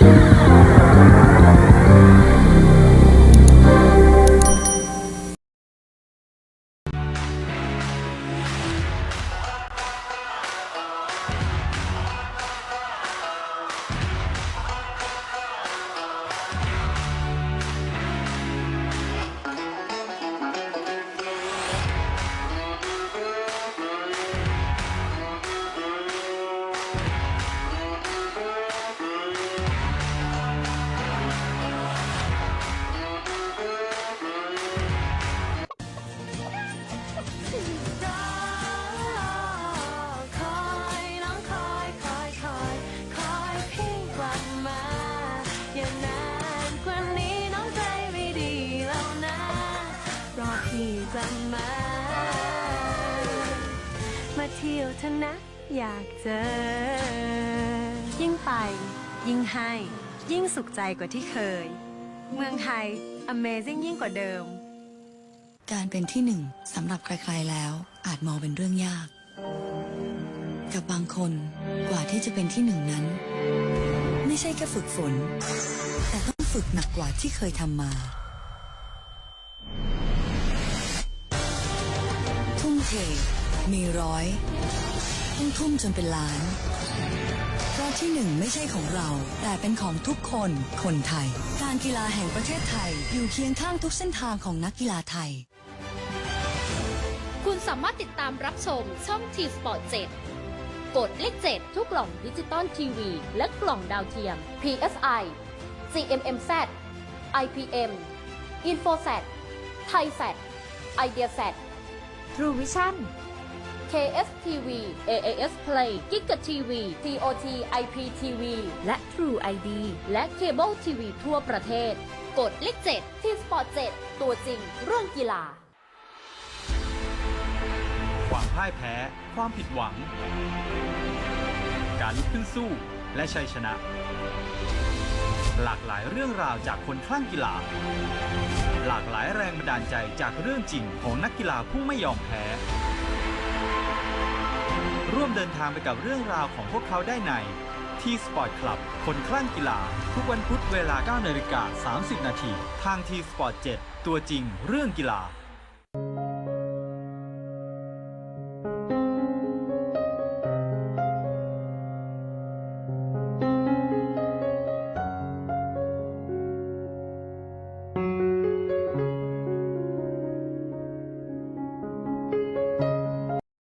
ค พี่จะมา มาเที่ยวเถอะนะ อยากเจอ ยิ่งไป ยิ่งให้ ยิ่งสุขใจกว่าที่เคย เมืองไทย Amazing ยิ่งกว่าเดิม การเป็นที่หนึ่งสำหรับใครๆแล้ว อาจมองเป็นเรื่องยาก กับบางคนกว่าที่จะเป็นที่หนึ่งนั้น ไม่ใช่แค่ฝึกฝน แต่ต้องฝึกหนักกว่าที่เคยทำมา มเทมีร้อยต้องทุ่มจนเป็นล้าน เพราะที่หนึ่งไม่ใช่ของเรา แต่เป็นของทุกคนคนไทย การกีฬาแห่งประเทศไทย อยู่เคียงข้างทุกเส้นทางของนักกีฬาไทย คุณสามารถติดตามรับชมช่อง T Sport 7กดเลข7ทุกกล่องดิจิตอลทีวี และกล่องดาวเทียม PSI GMMZ IPM InfoSat ThaiSat IdeaSat True Vision KSTV AAS Play Giga TV TOT IPTV และ True ID และ Cable TV ทั่วประเทศ กดเลข7ที่ Sport 7 ตัวจริงเรื่องกีฬา ความพ่ายแพ้ ความผิดหวัง การลุกขึ้นสู้และชัยชนะ หลากหลายเรื่องราวจากคนคลั่งกีฬา หลากหลายแรงบันดาลใจจากเรื่องจริงของนักกีฬาผู้ไม่ยอมแพ้ ร่วมเดินทางไปกับเรื่องราวของพวกเขาได้ในที่สปอร์ตคลับ คนคลั่งกีฬา ทุกวันพุธเวลา9นาฬิกา30 นาที ทางทีสปอร์ต7ตัวจริงเรื่องกีฬา